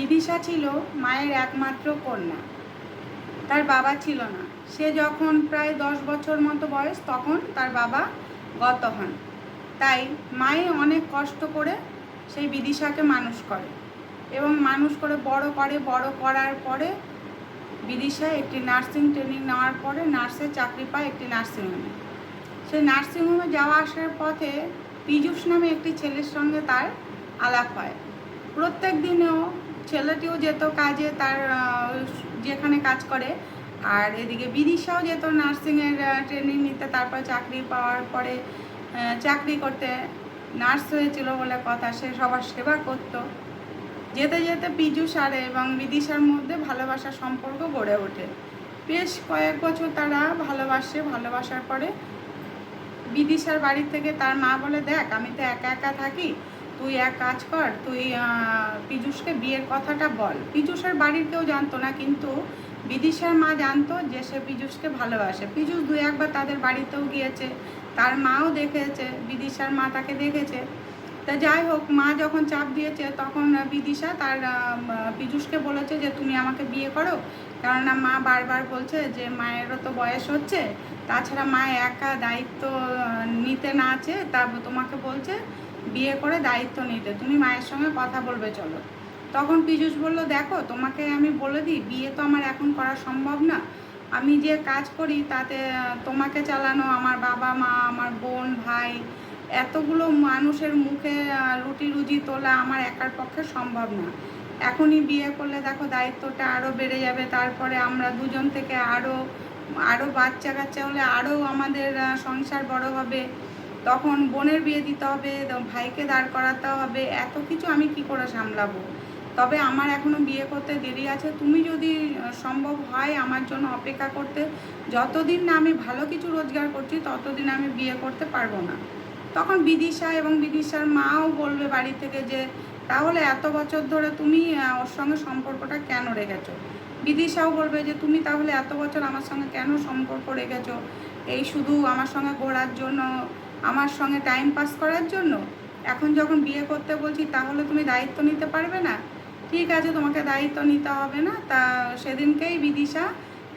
বিদিশা ছিল মায়ের একমাত্র কন্যা। তার বাবা ছিল না। সে যখন প্রায় দশ বছর মতো বয়স, তখন তার বাবা গত হন। তাই মায়ে অনেক কষ্ট করে সেই বিদিশাকে মানুষ করে এবং মানুষ করে বড় করে, বড় করার পরে বিদিশা একটি নার্সিং ট্রেনিং নেওয়ার পরে নার্সের চাকরি পায় একটি নার্সিংহোমে সেই নার্সিংহোমে যাওয়া আসার পথে পীযুষ নামে একটি ছেলের সঙ্গে তার আলাপ হয়। প্রত্যেক দিনেও ছেলেটিও যেত কাজে, তার যেখানে কাজ করে। আর এদিকে বিদিশাও যেত নার্সিংয়ের ট্রেনিং নিতে, তারপর চাকরি পাওয়ার পরে চাকরি করতে। নার্স হয়েছিল বলে কথা, সে সবার সেবা করত। যেতে যেতে পীযুষ আর এবং বিদিশার মধ্যে ভালোবাসার সম্পর্ক গড়ে ওঠে। বেশ কয়েক বছর তারা ভালোবাসে, ভালোবাসার পরে বিদিশার বাড়ি থেকে তার মা বলে, দেখ, আমি তো একা একা থাকি তুই এক কাজ কর, তুই পীযুষকে বিয়ের কথাটা বল। পীযুষের বাড়ির কেউ জানতো না, কিন্তু বিদিশার মা জানতো যে সে পীযুষকে ভালোবাসে। পীযুষ দু একবার তাদের বাড়িতেও গিয়েছে, তার মাও দেখেছে, বিদিশার মা তাকে দেখেছে। তা যাই হোক, মা যখন চাপ দিয়েছে তখন বিদিশা তার পীযুষকে বলেছে যে তুমি আমাকে বিয়ে করো। কেননা মা বারবার বলছে যে মায়েরও তো বয়স হচ্ছে। তাছাড়া মা একা দায়িত্ব নিতে না আছে তা তোমাকে বলছে বিয়ে করে দায়িত্ব নিতে। তুমি মায়ের সঙ্গে কথা বলবে, চলো। তখন পীযুষ বলল, দেখো, তোমাকে আমি বলে দিই, বিয়ে তো আমার এখন করা সম্ভব না। আমি যে কাজ করি তাতে তোমাকে চালানো আমার বাবা মা, আমার বোন, ভাই এতগুলো মানুষের মুখে রুটি রুজি তোলা আমার একার পক্ষে সম্ভব না। এখনই বিয়ে করলে দেখো দায়িত্বটা আরও বেড়ে যাবে, তারপরে আমরা দুজন থেকে আরও আরও বাচ্চা কাচ্চা হলে আরও আমাদের সংসার বড় হবে। তখন বোনের বিয়ে দিতে হবে ভাইকে দাঁড় করাতে হবে, এত কিছু আমি কি করে সামলাবো? তবে আমার এখনও বিয়ে করতে দেরি আছে। তুমি যদি সম্ভব হয় আমার জন্য অপেক্ষা করতে, যতদিন না আমি ভালো কিছু রোজগার করছি, ততদিন আমি বিয়ে করতে পারব না। তখন বিদিশা এবং বিদিশার মাও বলবে বাড়ি থেকে যে, তাহলে এত বছর ধরে তুমি ওর সঙ্গে সম্পর্কটা কেন রেখেছো? বিদিশাও বলবে যে, তুমি তাহলে এত বছর আমার সঙ্গে কেন সম্পর্ক রেখেছো? এই শুধু আমার সঙ্গে ঘোরার জন্য, আমার সঙ্গে টাইম পাস করার জন্য? এখন যখন বিয়ে করতে বলছি, তাহলে তুমি দায়িত্ব নিতে পারবে না? ঠিক আছে, তোমাকে দায়িত্ব নিতে হবে না। তা সেদিনকেই বিদিশা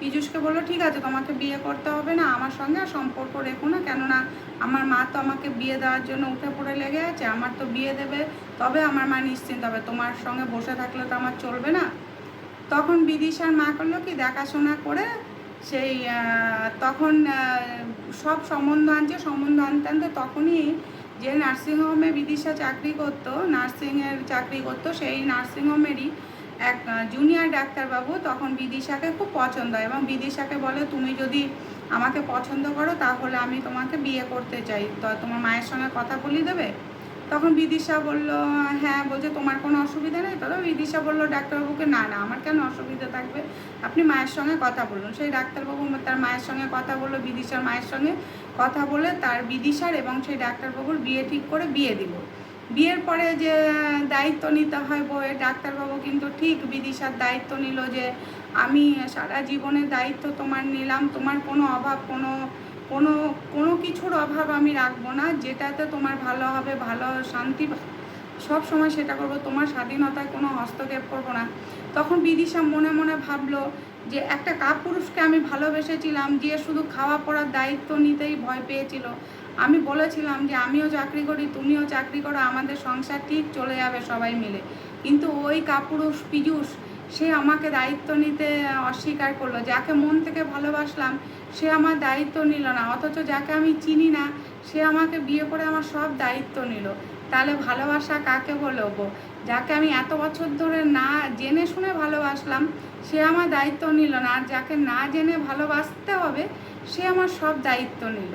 পীযুষকে বলল, ঠিক আছে, তোমাকে বিয়ে করতে হবে না, আমার সঙ্গে আর সম্পর্ক রেখো না, কেননা আমার মা তো আমাকে বিয়ে দেওয়ার জন্য উঠে পড়ে লেগে আছে, আমার তো বিয়ে দেবে, তবে আমার মা নিশ্চিন্ত হবে, তোমার সঙ্গে বসে থাকলে তো আমার চলবে না। তখন বিদিশার মা করল কি, দেখাশোনা করে সেই তখন সব সম্বন্ধ আনছে, সম্বন্ধ আনতে আনতে তখনই যে নার্সিংহোমে বিদিশা চাকরি করতো, নার্সিংয়ের চাকরি করতো, সেই নার্সিংহোমেরই এক জুনিয়র ডাক্তারবাবু, তখন বিদিশাকে খুব পছন্দ হয় এবং বিদিশাকে বলে, তুমি যদি আমাকে পছন্দ করো, তাহলে আমি তোমাকে বিয়ে করতে চাই। তো তোমার মায়ের সঙ্গে কথা বলি দেবে? তখন বিদিশা বলল হ্যাঁ বলছে, তোমার কোনো অসুবিধা নেই? তবে বিদিশা বলল, ডাক্তারবাবুকে না না, আমার কেন অসুবিধা থাকবে? আপনি মায়ের সঙ্গে কথা বলুন। সেই ডাক্তারবাবু তার মায়ের সঙ্গে কথা বলল, বিদিশার মায়ের সঙ্গে কথা বলে তার বিদিশার এবং সেই ডাক্তারবাবুর বিয়ে ঠিক করে বিয়ে দিল। বিয়ের পরে যে দায়িত্ব নিতে হয় বউয়ের ডাক্তারবাবু কিন্তু ঠিক বিদিশার দায়িত্ব নিল যে আমি সারা জীবনের দায়িত্ব তোমার নিলাম, তোমার কোনো অভাব, কোনো কোনো কোনো কিছুর অভাব আমি রাখব না। যেটাতে তোমার ভালো হবে, ভালো শান্তি, সব সময় সেটা করব। তোমার স্বাধীনতায় কোনো হস্তক্ষেপ করব না। তখন বিদিশা মনে মনে ভাবলো যে একটা কাপুরুষকে আমি ভালোবেসেছিলাম, যে শুধু খাওয়া পড়ার দায়িত্ব নিতেই ভয় পেয়েছিল। আমি বলেছিলাম যে, আমিও চাকরি করি, তুমিও চাকরি করো, আমাদের সংসার ঠিক চলে যাবে সবাই মিলে। কিন্তু ওই কাপুরুষ, পীযুষ, সে আমাকে দায়িত্ব নিতে অস্বীকার করল। যাকে মন থেকে ভালোবাসলাম, সে আমার দায়িত্ব নিল না। অথচ যাকে আমি চিনি না, সে আমাকে বিয়ে করে আমার সব দায়িত্ব নিল। তাহলে ভালোবাসা কাকে বলব? যাকে আমি এত বছর ধরে না জেনে শুনে ভালোবাসলাম, সে আমার দায়িত্ব নিল না। আর যাকে না জেনে ভালোবাসতে হবে, সে আমার সব দায়িত্ব নিল।